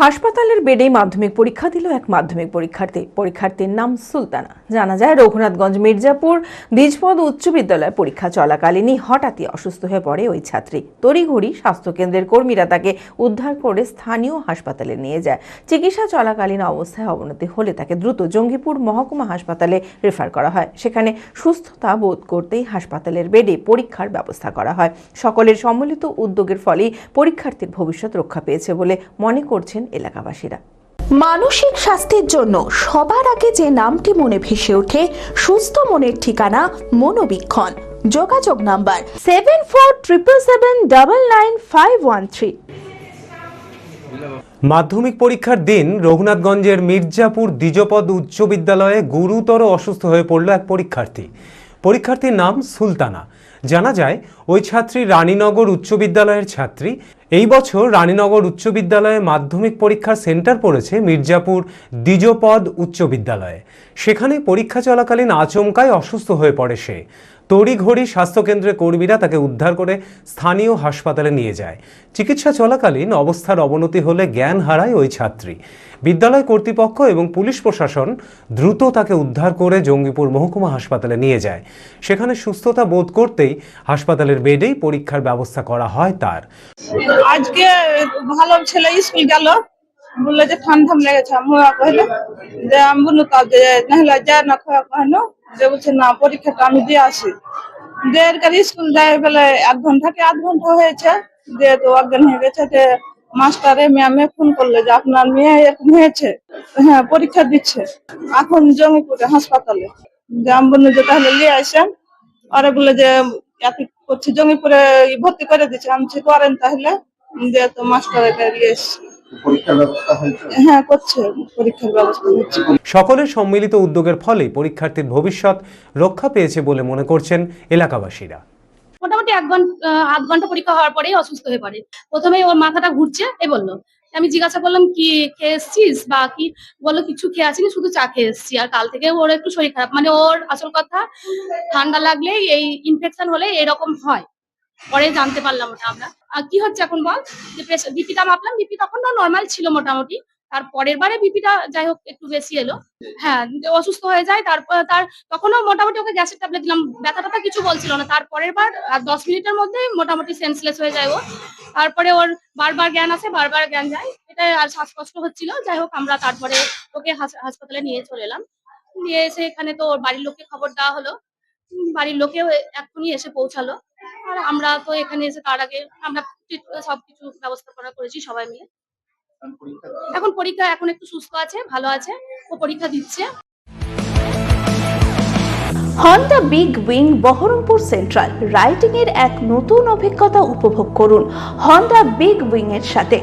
হাসপাতালের বেডেই মাধ্যমিক পরীক্ষা দিল এক মাধ্যমিক পরীক্ষার্থী। পরীক্ষার্থীর নাম সুলতানা। জানা যায়, রঘুনাথগঞ্জ, মির্জাপুর দ্বিজপদ উচ্চ বিদ্যালয়ে পরীক্ষা চলাকালীনই হঠাৎই অসুস্থ হয়ে পড়ে ওই ছাত্রী। তড়িঘড়ি স্বাস্থ্যকেন্দ্রের কর্মীরা তাকে উদ্ধার করে স্থানীয় হাসপাতালে নিয়ে যায়। চিকিৎসা চলাকালীন অবস্থায় অবনতি হলে তাকে দ্রুত জঙ্গিপুর মহকুমা হাসপাতালে রেফার করা হয়। সেখানে সুস্থতা বোধ করতেই হাসপাতালের বেডে পরীক্ষার ব্যবস্থা করা হয়। সকলের সম্মিলিত উদ্যোগের ফলেই পরীক্ষার্থীর ভবিষ্যৎ রক্ষা পেয়েছে বলে মনে করছেন এলাকাবাসীরা। মানসিক স্বাস্থ্যের জন্য সবার আগে যে নামটি মনে ভেসে ওঠে সুস্থ মনের ঠিকানা মনোবীক্ষণ। যোগাযোগ number seven four triple seven double nine five one three মাধ্যমিক পরীক্ষার দিন রঘুনাথগঞ্জের মির্জাপুর দ্বিজপদ উচ্চ বিদ্যালয়ে গুরুতর অসুস্থ হয়ে পড়ল এক পরীক্ষার্থী। পরীক্ষার্থীর নাম সুলতানা। জানা যায়, ওই ছাত্রী রানীনগর উচ্চ বিদ্যালয়ের ছাত্রী। এই বছর রানীনগর উচ্চ বিদ্যালয়ে মাধ্যমিক পরীক্ষার সেন্টার পড়েছে মির্জাপুর দ্বিজপদ উচ্চ বিদ্যালয়ে। সেখানে পরীক্ষা চলাকালীন আচমকায় অসুস্থ হয়ে পড়ে সে। তড়িঘড়ি স্বাস্থ্যকেন্দ্রের কর্মীরা তাকে উদ্ধার করে স্থানীয় হাসপাতালে নিয়ে যায়। চিকিৎসা চলাকালীন অবস্থার অবনতি হলে জ্ঞান হারায় ওই ছাত্রী। বিদ্যালয় কর্তৃপক্ষ এবং পুলিশ প্রশাসন দ্রুত তাকে উদ্ধার করে জঙ্গিপুর মহকুমা হাসপাতালে নিয়ে যায়। সেখানে সুস্থতা বোধ করতেই হাসপাতালের বেডেই পরীক্ষার ব্যবস্থা করা হয় তার। আজকে ভালো ছেলে স্কুল গেল। বলল যে ঠান্ডা লেগেছে আমি কহিলে যে আমি বলল তা যে নাহলে যায় না খাওয়া কহেন যে বলছে, না পরীক্ষাটা আমি দিয়ে আসি। দেড় করে স্কুল যায় বলে এক ঘণ্টা কি আধ ঘণ্টা হয়েছে? যে তো অজ্ঞান হয়ে গেছে যে মাস্টারে ম্যামে ফোন করলে যে আপনার মেয়ে এরকম হয়েছে। হ্যাঁ পরীক্ষা দিচ্ছে। এখন জঙ্গিপুরে হাসপাতালে। যে আমি বলল যে তাহলে নিয়ে আসেন আরে বলে যে করছি, জঙ্গিপুরে ভর্তি করে দিচ্ছে। আমি করেন তাহলে। যে তো মাস্টার নিয়ে এসছে। পরীক্ষার ব্যবস্থা হয়েছে? হ্যাঁ করছে পরীক্ষার ব্যবস্থা হচ্ছে সকলের সম্মিলিত উদ্যোগের ফলে পরীক্ষার্থীর ভবিষ্যৎ রক্ষা পেয়েছে বলে মনে করছেন এলাকাবাসীরা। মোটামুটি এক ঘণ্টা আধ ঘণ্টা পরীক্ষা হওয়ার পরেই অসুস্থ হয়ে পড়ে। প্রথমে ওর মাথাটা ঘুরছে এ বলল আমি জিজ্ঞাসা করলাম কি খেয়ে এসছিস বা কি? বলল কিছু খেয়ে আসিনি শুধু চা খেয়ে এসছি। আর কাল থেকে ওর একটু শরীর খারাপ। মানে ওর আসল কথা ঠান্ডা লাগলে এই ইনফেকশন হলে এরকম হয়। পরে জানতে পারলাম ওটা আমরা। আর কি হচ্ছে এখন বল? যে বিপিটা মাপলাম বিপি তখন নর্মাল ছিল মোটামুটি। তার পরের বারে বিপিটা যাই হোক, একটু বেশি এলো। হ্যাঁ অসুস্থ হয়ে যায়, তারপর তার তখনও মোটামুটি ওকে গ্যাসের ট্যাবলেট দিলাম। ব্যথা ট্যাথা কিছু বলছিল না। তার পরের বার, আর দশ মিনিটের মধ্যেই মোটামুটি সেন্সলেস হয়ে যায় ও। তারপরে ওর বারবার জ্ঞান আসে, বারবার জ্ঞান যায়। এটা আর শ্বাসকষ্ট হচ্ছিল। যাই হোক, আমরা তারপরে ওকে হাস- হাসপাতালে নিয়ে চলে এলাম। নিয়ে এসে এখানে তো ওর বাড়ির লোককে খবর দেওয়া হলো। বাড়ির লোকেও এক্ষুনি এসে পৌঁছালো। আর আমরা তো এখানে এসে তার আগে আমরা সবকিছু ব্যবস্থা করা করেছি সবাই মিলে। এখন পরীক্ষা এখন একটু সুস্থ আছে, ভালো আছে, ও পরীক্ষা দিচ্ছে। Honda big wing Baharampur central riding এর এক নতুন অভিজ্ঞতা উপভোগ করুন হন্ডা বিগ উইং এর সাথে।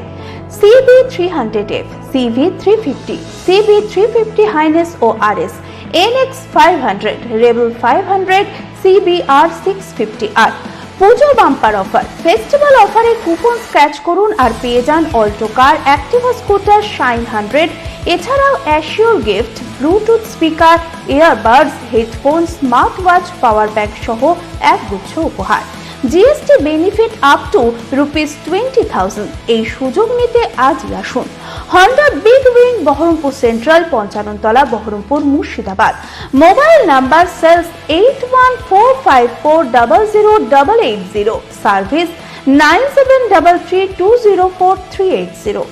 CB three hundred F CV three fifty CB three fifty Highness ও R S NX five hundred Rebel five hundred CBR six fifty আর Puja bumper offer. Festival অফারে coupon scratch করুন আর পেয়ে যান Alto car Activa scooter Shine hundred এছাড়াও assure gift Bluetooth speaker airbuds headphone smart watch power bank সহ এক গুচ্ছ উপহার। GST benefit up to rupees twenty thousand এই সুযোগ নিতে আজই আসুন। Honda big wing Baharampur central Panchanantala Baharampur Murshidabad mobile number sales eight one four five four double zero double eight zero service nine seven double three two zero four three eight zero